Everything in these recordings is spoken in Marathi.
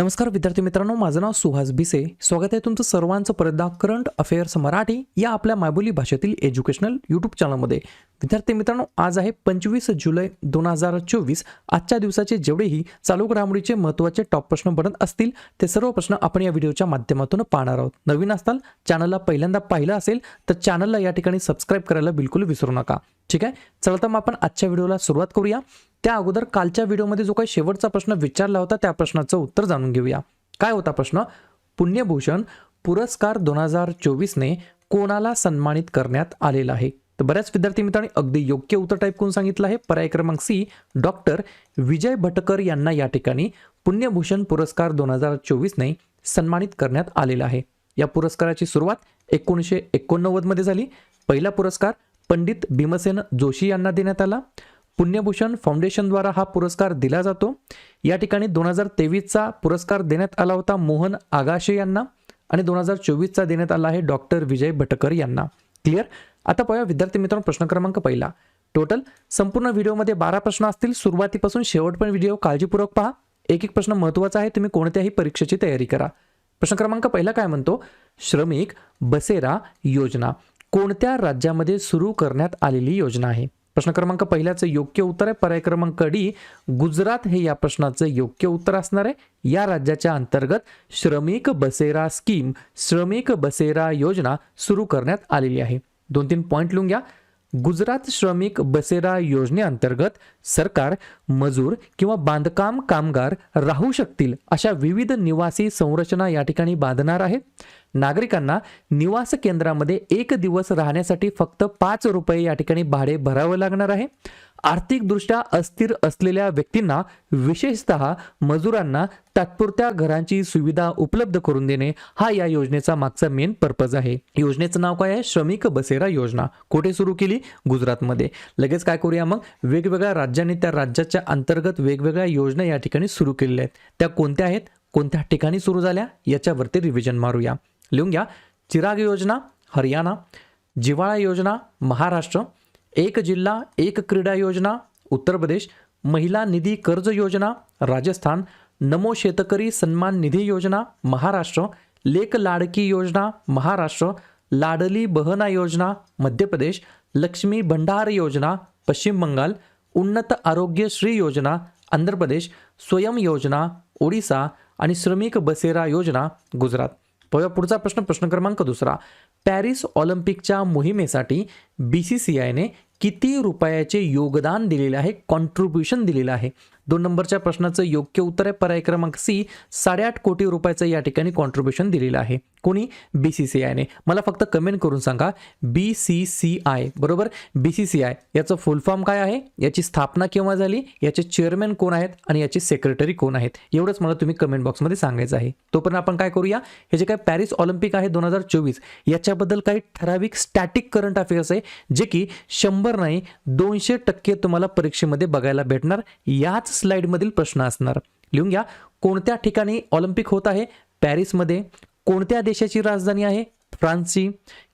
नमस्कार विद्यार्थी मित्रांनो माझं नाव सुहास भिसे. स्वागत आहे तुमचं सर्वांचं परदा करंट अफेअर्स मराठी या आपल्या मायबोली भाषेतील एज्युकेशनल यूट्यूब चॅनलमध्ये. विद्यार्थी मित्रांनो आज आहे पंचवीस जुलै दोन हजार चोवीस. आजच्या दिवसाचे जेवढेही चालू घडामोडीचे महत्त्वाचे टॉप प्रश्न बनत असतील ते सर्व प्रश्न आपण या व्हिडिओच्या माध्यमातून पाहणार आहोत. नवीन असताल चॅनलला पहिल्यांदा पाहिलं असेल तर चॅनलला या ठिकाणी सबस्क्राईब करायला बिलकुल विसरू नका. ठीक आहे? चला तर मग आपण आजच्या व्हिडिओला सुरुवात करूया. त्या अगोदर कालच्या व्हिडिओमध्ये जो काही शेवटचा प्रश्न विचारला होता त्या प्रश्नाचं उत्तर जाणून घेऊया. काय होता प्रश्न? पुण्यभूषण पुरस्कार दोन हजार चोवीसने कोणाला सन्मानित करण्यात आलेला आहे? तर बऱ्याच विद्यार्थी मित्रांनी अगदी योग्य उत्तर टाईप करून सांगितलं आहे. पर्याय क्रमांक सी डॉक्टर विजय भटकर यांना या ठिकाणी पुण्यभूषण पुरस्कार दोन हजार चोवीसने सन्मानित करण्यात आलेला आहे. या पुरस्काराची सुरुवात एकोणीसशे एकोणनव्वदमध्ये झाली. पहिला पुरस्कार पंडित भीमसेन जोशी यांना देण्यात आला. पुण्यभूषण फाउंडेशनद्वारा हा पुरस्कार दिला जातो. या ठिकाणी दोन हजार तेवीसचा पुरस्कार देण्यात आला होता मोहन आगाशे यांना आणि दोन हजार चोवीसचा देण्यात आला आहे डॉक्टर विजय भटकर यांना. क्लिअर आता पाहूया विद्यार्थी मित्रांनो प्रश्न क्रमांक पहिला. टोटल संपूर्ण व्हिडिओमध्ये बारा प्रश्न असतील. सुरुवातीपासून शेवटपर्यंत व्हिडिओ काळजीपूर्वक पहा. एक एक प्रश्न महत्त्वाचा आहे. तुम्ही कोणत्याही परीक्षेची तयारी करा. प्रश्न क्रमांक पहिला काय म्हणतो? श्रमिक बसेरा योजना. कोणत्या राज्यामध्ये सुरू करण्यात आलेली योजना आहे? प्रश्न क्रमांक पहिल्याचं योग्य उत्तर आहे. पर्याय क्रमांक डी गुजरात हे या प्रश्नाचं योग्य उत्तर असणार आहे. या राज्याच्या अंतर्गत श्रमिक बसेरा स्कीम श्रमिक बसेरा योजना सुरू करण्यात आलेली आहे. दोन तीन पॉईंट लिहून घ्या. गुजरात श्रमिक बसेरा योजनेअंतर्गत सरकार मजूर किंवा बांधकाम कामगार राहू शकतील अशा विविध निवासी संरचना या ठिकाणी बांधणार आहे. नागरिकांना निवास केंद्रामध्ये एक दिवस राहण्यासाठी फक्त पाच रुपये या ठिकाणी भाडे भरावं लागणार आहे. आर्थिकदृष्ट्या अस्थिर असलेल्या व्यक्तींना विशेषतः मजुरांना तात्पुरत्या घरांची सुविधा उपलब्ध करून देणे हा या योजनेचा मागचा मेन पर्पज आहे. योजनेचं नाव काय आहे? श्रमिक बसेरा योजना. कुठे सुरू केली? गुजरातमध्ये. लगेच काय करूया मग? वेगवेगळ्या राज्यांनी त्या राज्याच्या अंतर्गत वेगवेगळ्या योजना या ठिकाणी सुरू केलेल्या आहेत. त्या कोणत्या आहेत? कोणत्या ठिकाणी सुरू झाल्या? याच्यावरती रिव्हिजन मारूया. लिहून घ्या. चिराग योजना हरियाणा. जिवाळा योजना महाराष्ट्र. एक जिल्हा एक क्रीडा योजना उत्तर प्रदेश. महिला निधी कर्ज योजना राजस्थान. नमो शेतकरी सन्मान निधी योजना महाराष्ट्र. लेक लाडकी योजना महाराष्ट्र. लाडली बहना योजना मध्य प्रदेश. लक्ष्मी भंडार योजना पश्चिम बंगाल. उन्नत आरोग्य श्री योजना आंध्र प्रदेश. स्वयं योजना ओडिसा. आणि श्रमिक बसेरा योजना गुजरात. पाहूया पुढचा प्रश्न प्रश्न क्रमांक दुसरा. पॅरिस ऑलिम्पिकच्या मोहिमेसाठी बी सी सी आयने किती रुपयाचे योगदान दिलेले आहे कॉन्ट्रीब्युशन दिलेलं आहे? दोन नंबरच्या प्रश्नाचं योग्य उत्तर आहे. पर्याय क्रमांक सी साडेआठ कोटी रुपयाचं या ठिकाणी कॉन्ट्रीब्युशन दिलेलं आहे. कोणी? बी सी सी आयने मला फक्त कमेंट करून सांगा. बी सी सी आय बरोबर? बी सी सी आय याचं फुल फॉर्म काय आहे? याची स्थापना केव्हा झाली? याचे चेअरमॅन कोण आहेत? आणि याचे सेक्रेटरी कोण आहेत? एवढंच मला तुम्ही कमेंट बॉक्समध्ये सांगायचं आहे. तोपर्यंत आपण काय करूया? हे जे काय पॅरिस ऑलिम्पिक आहे दोन हजार चोवीस याच्याबद्दल काही ठराविक स्टॅटिक करंट अफेअर्स आहे जे की शंभर नाही दोनशे टक्के तुम्हाला परीक्षेमध्ये बघायला भेटणार. याच स्लाइडमधील प्रश्न असणार. लिहून घ्या. कोणत्या ठिकाणी ऑलिम्पिक होत आहे? पॅरिसमध्ये कोणत्या देशाची राजधानी आहे? फ्रान्सची.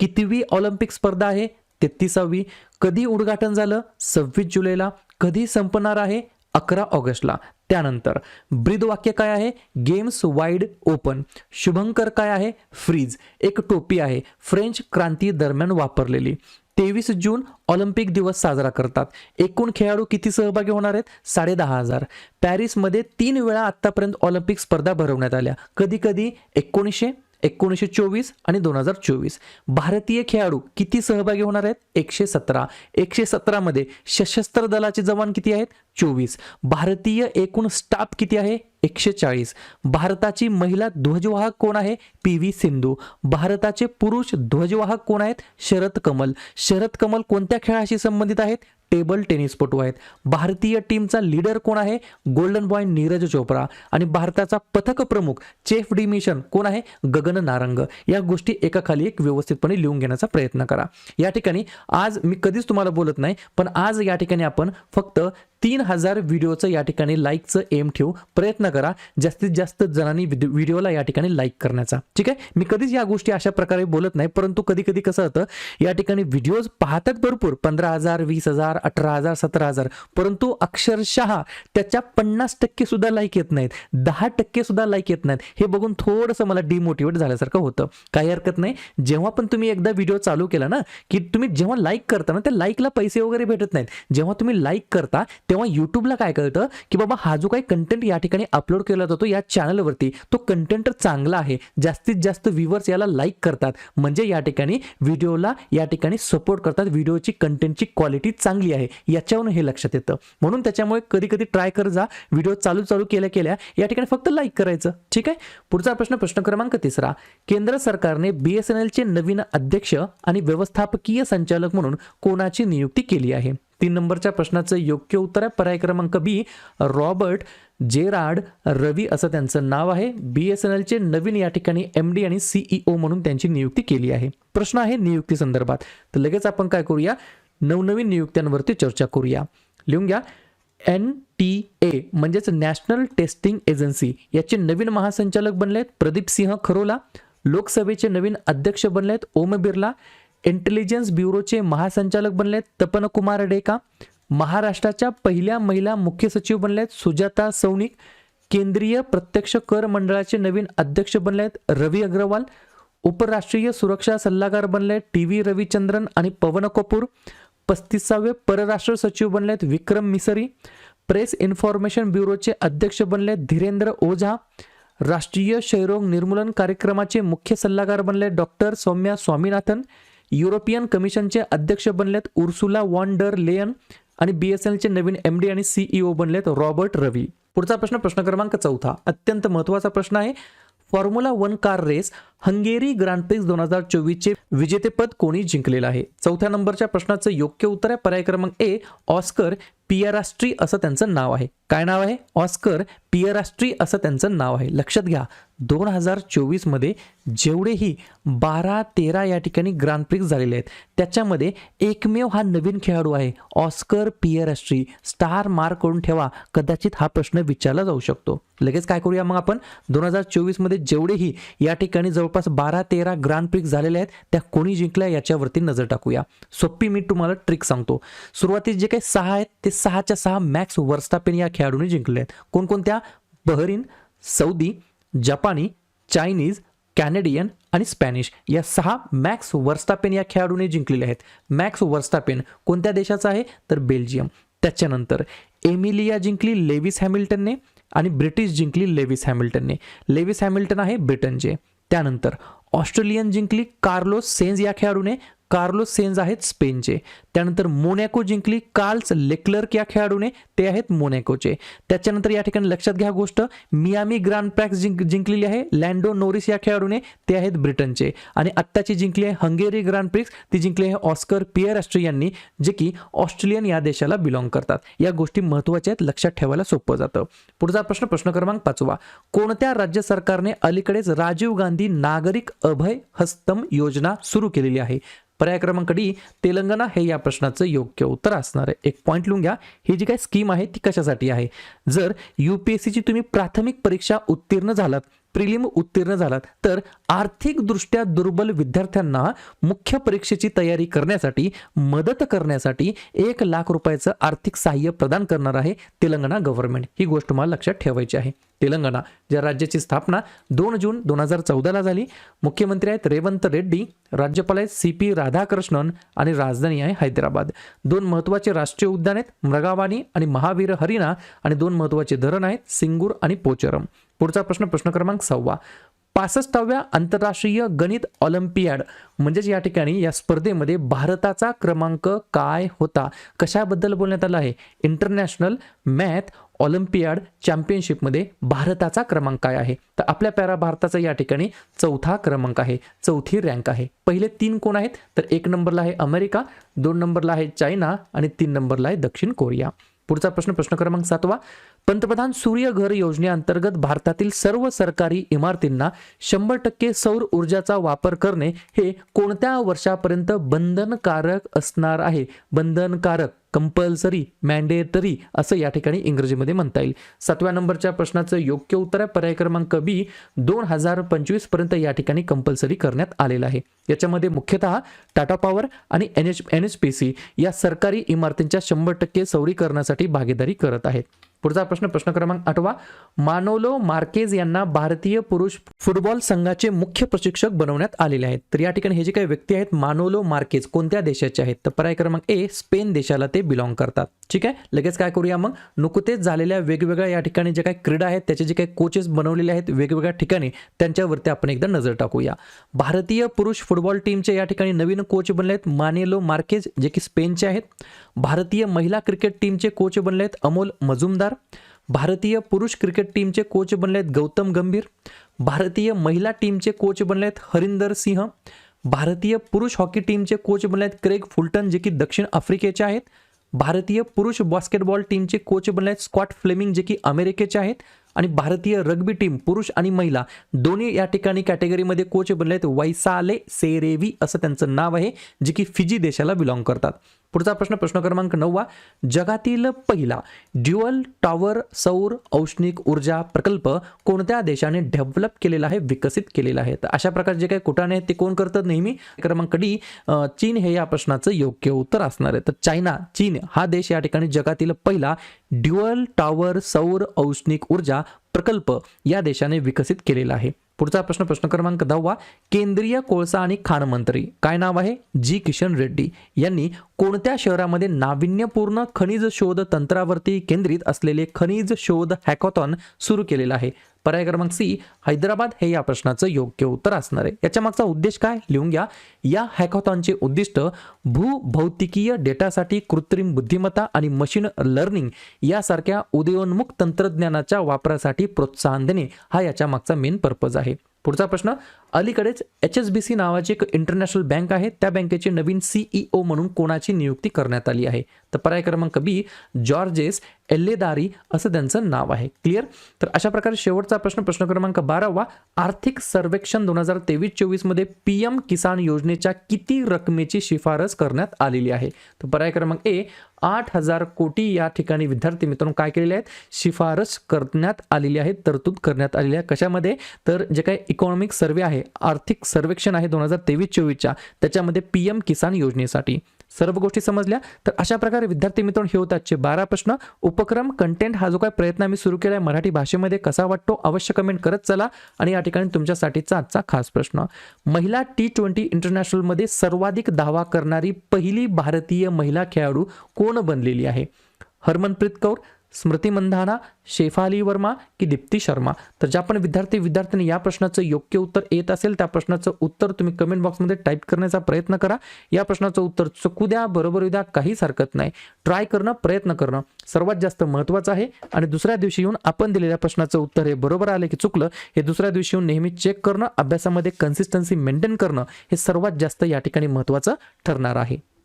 कितवी ऑलिम्पिक स्पर्धा आहे? तेहतीसावी. कधी उद्घाटन झालं? सव्वीस जुलैला. कधी संपणार आहे? अकरा ऑगस्टला. त्यानंतर ब्रीद वाक्य काय आहे? Games wide open. शुभंकर काय आहे? फ्रीज. एक टोपी आहे. फ्रेंच क्रांती दरम्यान वापरलेली. तेवीस जून ऑलिम्पिक दिवस साजरा करतात. एकूण खेळाडू किती सहभागी होणार आहेत? साडे दहा हजार. पॅरिसमध्ये तीन वेळा आत्तापर्यंत ऑलिम्पिक स्पर्धा भरवण्यात आल्या. कधी कधी एकोणीसशे एकोणीसशे चोवीस आणि दोन हजार चोवीस. भारतीय खेळाडू किती सहभागी होणार आहेत? एकशे सतरा. एकशे सतरामध्ये सशस्त्र दलाचे जवान किती आहेत? चोवीस. भारतीय एकूण स्टाफ किती आहे? एकशे चाळीस. भारताची महिला ध्वजवाहक कोण आहे? P V Sindhu. भारताचे पुरुष ध्वजवाहक कोण आहेत? शरद कमल. शरद कमल कोणत्या खेळाशी संबंधित आहेत? टेबल टेनिसपटू आहेत. भारतीय टीमचा लीडर कोण आहे? Golden boy Neeraj Chopra. आणि भारताचा पथक प्रमुख चेफ डी मिशन कोण आहे? गगन नारंग. या गोष्टी एकाखाली एक व्यवस्थितपणे लिहून घेण्याचा प्रयत्न करा. या ठिकाणी आज मी कधीच तुम्हाला बोलत नाही पण आज या ठिकाणी आपण फक्त तीन हजार व्हिडिओचं या ठिकाणी लाईकचं एम ठेवू. प्रयत्न करा. जास्तीत जास्त जणांनी व्हिडिओला या ठिकाणी लाईक करण्याचा. ठीक आहे? मी कधीच या गोष्टी अशा प्रकारे बोलत नाही परंतु कधी कधी कसं होतं या ठिकाणी व्हिडिओज पाहतात भरपूर. पंधरा हजार वीस हजार अठरा हजार सतरा हजार. परंतु अक्षरशः त्याच्या पन्नास टक्के सुद्धा लाईक येत नाहीत. दहा टक्के सुद्धा लाईक येत नाहीत. हे बघून थोडंसं मला डिमोटिवेट झाल्यासारखं होतं. काही हरकत नाही. जेव्हा पण तुम्ही एकदा व्हिडिओ चालू केला ना की तुम्ही जेव्हा लाईक करता ना त्या लाईकला पैसे वगैरे भेटत नाहीत. जेव्हा तुम्ही लाईक करता तेव्हा युट्यूबला काय कळतं की बाबा हा जो काही कंटेंट या ठिकाणी अपलोड केला जातो या चॅनलवरती तो कंटेंट चांगला आहे. जास्तीत जास्त व्ह्युअर्स याला लाईक करतात. म्हणजे या ठिकाणी व्हिडिओला या ठिकाणी सपोर्ट करतात. व्हिडिओची कंटेंटची क्वालिटी चांगली आहे. याच्यावरून हे लक्षात येतं. म्हणून त्याच्यामुळे कधी कधी ट्राय कर जा. व्हिडिओ चालू चालू केल्या केल्या या ठिकाणी फक्त लाईक करायचं. ठीक आहे? पुढचा प्रश्न प्रश्न क्रमांक तिसरा. केंद्र सरकारने बी एस एन एलचे नवीन अध्यक्ष आणि व्यवस्थापकीय संचालक म्हणून कोणाची नियुक्ती केली आहे? तीन नंबरच्या प्रश्नाचं योग्य उत्तर आहे. पर्याय क्रमांक बी रॉबर्ट जेराड रवी असं त्यांचं नाव आहे. बी एस एन एलचे नवीन या ठिकाणी एम डी आणि सीईओ म्हणून त्यांची नियुक्ती केली आहे. प्रश्न आहे नियुक्ती संदर्भात. तर लगेच आपण काय करूया? नवनवीन नियुक्त्यांवरती चर्चा करूया. लिहून घ्या. एन टी ए म्हणजेच नॅशनल टेस्टिंग एजन्सी याचे नवीन महासंचालक बनलेत प्रदीप सिंह खरोला. लोकसभेचे नवीन अध्यक्ष बनलेत ओम बिर्ला. इंटेलिजन्स ब्युरोचे महासंचालक बनलेत तपन कुमार डेका. महाराष्ट्राच्या पहिल्या महिला मुख्य सचिव बनलेत सुजाता सौनिक केंद्रीय प्रत्यक्ष कर मंडळाचे नवीन अध्यक्ष बनलेत रवी अग्रवाल. उपराष्ट्रीय सुरक्षा सल्लागार बनले टी व्ही रविचंद्रन आणि पवन कपूर. पस्तीसावे परराष्ट्र सचिव बनलेत विक्रम मिसरी. प्रेस इन्फॉर्मेशन ब्युरोचे अध्यक्ष बनलेत धीरेंद्र ओझा. राष्ट्रीय क्षयरोग निर्मूलन कार्यक्रमाचे मुख्य सल्लागार बनले डॉक्टर सौम्या स्वामीनाथन. युरोपियन कमिशनचे अध्यक्ष बनलेत उर्सुला वॉन डर लेयन आणि B S Naveen M D आणि सीईओ बनलेत रॉबर्ट रवी. पुढचा प्रश्न प्रश्न क्रमांक चौथा. अत्यंत महत्त्वाचा प्रश्न आहे. Formula one car race Hungary grand prix दोन हजार चोवीसचे विजेतेपद कोणी जिंकलेलं आहे? चौथ्या नंबरच्या प्रश्नाचं योग्य उत्तर आहे. पर्याय क्रमांक ए ऑस्कर पियरास्ट्री असं त्यांचं नाव आहे. काय नाव आहे? ऑस्कर पियराष्ट्री असं त्यांचं नाव आहे. लक्षात घ्या दोन हजार चोवीसमध्ये जेवढेही बारा तेरा या ठिकाणी ग्रँड प्रिक्स झालेले आहेत त्याच्यामध्ये एकमेव हा नवीन खेळाडू आहे ऑस्कर पियराष्ट्री. स्टार मार्क करून ठेवा कदाचित हा प्रश्न विचारला जाऊ शकतो. लगेच काय करूया मग आपण? दोन हजार चोवीसमध्ये जेवढेही या ठिकाणी जवळपास बारा तेरा ग्रँड प्रिक्स झालेले आहेत त्या कोणी जिंकल्या याच्यावरती नजर टाकूया. सोपी मी तुम्हाला ट्रिक सांगतो. सुरुवातीस जे काही सहा आहेत ते सहाच्या सहा मॅक्स वर्स्टापेन या खेळाडूंनी जिंकले आहेत. कोणकोणत्या? बहरीन सौदी जपानी चायनीज कॅनेडियन आणि स्पॅनिश या सहा मॅक्स वर्स्टापेन या खेळाडूने जिंकलेले आहेत. मॅक्स वर्स्टापेन कोणत्या देशाचा आहे? तर बेल्जियम. त्याच्यानंतर एमिलिया जिंकली लेविस हॅमिल्टनने आणि ब्रिटिश जिंकली लेविस हॅमिल्टनने. लेविस हॅमिल्टन आहे ब्रिटनचे. त्यानंतर ऑस्ट्रेलियन जिंकली कार्लोस सेन्स या खेळाडूने. कार्लोस सेन्स आहेत स्पेनचे. त्यानंतर मोनॅको जिंकली कार्ल्स लेक्लर्क या खेळाडूने ते आहेत मोनॅकोचे. त्याच्यानंतर या ठिकाणी लक्षात घ्या गोष्ट मियामी ग्रँड प्रॅक्स जिंक जिंकलेली आहे लँडो नोरिस या खेळाडूने ते आहेत ब्रिटनचे. आणि आत्ताची जिंकली आहे हंगेरी ग्रँड प्रिक्स ती जिंकली आहे ऑस्कर पियर यांनी जे की ऑस्ट्रेलियन या देशाला बिलॉंग करतात. या गोष्टी महत्त्वाच्या आहेत लक्षात ठेवायला सोपं जातं. पुढचा प्रश्न प्रश्न क्रमांक पाचवा. कोणत्या राज्य सरकारने अलीकडेच राजीव गांधी नागरिक अभय हस्तम योजना सुरू केलेली आहे? पर्याय क्रमांक डी तेलंगणा हे या प्रश्नाचं योग्य उत्तर असणार आहे. एक पॉईंट लिहून घ्या. ही जी काही स्कीम आहे ती कशासाठी आहे? जर यू पी एस सीची तुम्ही प्राथमिक परीक्षा उत्तीर्ण झालात प्रिलिम उत्तीर्ण झालात. तर आर्थिकदृष्ट्या दुर्बल विद्यार्थ्यांना मुख्य परीक्षेची तयारी करण्यासाठी मदत करण्यासाठी एक लाख रुपयाचं आर्थिक सहाय्य प्रदान करणार आहे तेलंगणा गव्हर्नमेंट ही गोष्ट मला लक्षात ठेवायची आहे. तेलंगणा ज्या राज्याची स्थापना दोन जून दोन हजार चौदाला झाली मुख्यमंत्री आहेत रेवंत रेड्डी राज्यपाल आहेत सी पी राधाकृष्णन आणि राजधानी आहे हैदराबाद. दोन महत्त्वाचे राष्ट्रीय उद्यान आहेत मृगावाणी आणि महावीर हरिणा आणि दोन महत्त्वाचे धरण आहेत सिंगूर आणि पोचरम. पुढचा प्रश्न प्रश्न क्रमांक सहावा पासष्टाव्या आंतरराष्ट्रीय गणित ऑलिम्पियाड म्हणजेच या ठिकाणी या स्पर्धेमध्ये भारताचा क्रमांक काय होता? कशाबद्दल बोलण्यात आलं आहे? इंटरनॅशनल मॅथ ऑलिम्पियाड चॅम्पियनशिपमध्ये भारताचा क्रमांक काय आहे? तर आपल्या पॅरा भारताचा या ठिकाणी चौथा क्रमांक आहे चौथी रँक आहे. पहिले तीन कोण आहेत? तर एक नंबरला आहे अमेरिका दोन नंबरला आहे चायना आणि तीन नंबरला आहे दक्षिण कोरिया. पुढचा प्रश्न प्रश्न क्रमांक सातवा पंतप्रधान सूर्य घर योजनेअंतर्गत भारतातील सर्व सरकारी इमारतींना शंभर टक्के सौर ऊर्जाचा वापर करणे हे कोणत्या वर्षापर्यंत बंधनकारक असणार आहे? बंधनकारक. कंपल्सरी मॅन्डेटरी असं या ठिकाणी इंग्रजीमध्ये म्हणता येईल. सातव्या नंबरच्या प्रश्नाचं योग्य उत्तर आहे. पर्याय क्रमांक बी दोन हजार पंचवीसपर्यंत या ठिकाणी कंपल्सरी करण्यात आलेलं आहे. याच्यामध्ये मुख्यतः टाटा पॉवर आणि N H N H P C या सरकारी इमारतींच्या शंभर टक्के सौरीकरणासाठी भागीदारी करत आहेत. पुढचा प्रश्न प्रश्न क्रमांक आठवा. मानोलो मार्केज यांना भारतीय पुरुष फुटबॉल संघाचे मुख्य प्रशिक्षक बनवण्यात आलेले आहेत. तर या ठिकाणी हे जे काही व्यक्ती आहेत मानोलो मार्केज कोणत्या देशाचे आहेत? तर पर्याय क्रमांक ए स्पेन देशाला ते बिलॉंग करतात. ठीक आहे? लगेच काय करूया मग? नुकतेच झालेल्या वेगवेगळ्या या ठिकाणी जे काही क्रीडा आहेत त्याचे जे काही कोचेस बनवलेले आहेत वेगवेगळ्या ठिकाणी त्यांच्यावरती आपण एकदा नजर टाकूया. भारतीय पुरुष फुटबॉल टीमचे या ठिकाणी नवीन कोच बनले आहेत मानेलो मार्केज जे की स्पेनचे आहेत. भारतीय महिला क्रिकेट टीमचे कोच बनले आहेत अमोल मजुमदार. भारतीय पुरुष क्रिकेट टीमचे कोच बनले आहेत गौतम गंभीर. भारतीय महिला टीमचे कोच बनले आहेत हरिंदर सिंह. भारतीय पुरुष हॉकी टीमचे कोच बनले आहेत क्रेग फुलटन जे की दक्षिण आफ्रिकेचे आहेत. भारतीय पुरुष बास्केटबॉल टीमचे कोच बनले आहेत स्कॉट फ्लेमिंग जे की अमेरिकेचे आहेत. आणि भारतीय रग्बी टीम पुरुष आणि महिला दोन्ही या ठिकाणी कॅटेगरीमध्ये कोच बनले आहेत. वैसाले सेरेवी असं त्यांचं नाव आहे जे की फिजी देशाला बिलॉंग करतात. पुढचा प्रश्न प्रश्न क्रमांक नववा जगातील पहिला ड्युअल टॉवर सौर औष्णिक ऊर्जा प्रकल्प कोणत्या देशाने डेव्हलप केलेला आहे विकसित केलेला आहे? तर अशा प्रकारचे काही कुठाने आहेत ते कोण करतात नेहमी? क्रमांक डी चीन हे या प्रश्नाचं योग्य उत्तर असणार आहे. तर चायना चीन हा देश या ठिकाणी जगातील पहिला ड्युअल टॉवर सौर औष्णिक ऊर्जा प्रकल्प या देशाने विकसित केलेला आहे. पुढचा प्रश्न प्रश्न क्रमांक दहावा. केंद्रीय कोळसा आणि खाण मंत्री. काय नाव आहे? जी. किशन रेड्डी. यांनी कोणत्या शहरामध्ये नाविन्यपूर्ण खनिज शोध तंत्रावरती केंद्रित असलेले खनिज शोध हॅकॉथॉन सुरू केलेला आहे? पर्याय क्रमांक सी हैदराबाद हे या प्रश्नाचं योग्य उत्तर असणार आहे. याच्या मागचा उद्देश काय? लिहून घ्या. या हॅकॉथॉनचे उद्दिष्ट भूभौतिकीय डेटासाठी कृत्रिम बुद्धिमत्ता आणि मशीन लर्निंग यासारख्या उदयोन्मुख तंत्रज्ञानाच्या वापरासाठी प्रोत्साहन देणे हा याच्या मागचा मेन पर्पज आहे. पुढचा प्रश्न अलीकडेच एच एस बी सी नावाची एक इंटरनॅशनल बँक आहे. त्या बँकेचे नवीन सीईओ म्हणून कोणाची नियुक्ती करण्यात आली आहे? तर पर्याय क्रमांक बी जॉर्जेस एल्लेदारी असं त्यांचं नाव आहे. क्लिअर तर अशा प्रकारे शेवटचा प्रश्न प्रश्न क्रमांक बारावा आर्थिक सर्वेक्षण दोन हजार तेवीस चोवीसमध्ये पी एम किसान योजनेच्या किती रकमेची शिफारस करण्यात आलेली आहे? तर पर्याय क्रमांक ए आठ हजार कोटी या ठिकाणी विद्यार्थी मित्रांनो काय केलेले आहेत? शिफारस करण्यात आलेली आहे तरतूद करण्यात आलेली आहे. कशामध्ये? तर जे काही इकॉनॉमिक सर्वे आहे आर्थिक सर्वेक्षण आहे दोन हजार तेवीस चोवीसच्या त्याच्यामध्ये पी एम किसान योजनेसाठी. सर्व गोष्टी समजल्या. तर अशा प्रकारे विद्यार्थी मित्रांनो हे होते आजचे बारा प्रश्न. उपक्रम कंटेंट हा जो काय प्रयत्न आम्ही सुरू केला आहे मराठी भाषेमध्ये कसा वाटतो अवश्य कमेंट करत चला. आणि या ठिकाणी तुमच्यासाठीचा आजचा खास प्रश्न. महिला टी ट्वेंटी इंटरनॅशनलमध्ये सर्वाधिक धावा करणारी पहिली भारतीय महिला खेळाडू कोण बनलेली आहे? हरमनप्रीत कौर स्मृती मंधाना शेफाली वर्मा की दीप्ती शर्मा. तर ज्या पण विद्यार्थी विद्यार्थ्यांनी या प्रश्नाचं योग्य उत्तर येत असेल त्या प्रश्नाचं उत्तर तुम्ही कमेंट बॉक्समध्ये टाईप करण्याचा प्रयत्न करा. या प्रश्नाचं उत्तर चुकू द्या बरोबर येऊ द्या काहीच हरकत नाही. ट्राय करणं प्रयत्न करणं सर्वात जास्त महत्त्वाचं आहे. आणि दुसऱ्या दिवशी येऊन आपण दिलेल्या प्रश्नाचं उत्तर हे बरोबर आलं की चुकलं हे दुसऱ्या दिवशी येऊन नेहमी चेक करणं अभ्यासामध्ये कन्सिस्टन्सी मेंटेन करणं हे सर्वात जास्त या ठिकाणी महत्त्वाचं ठरणार आहे.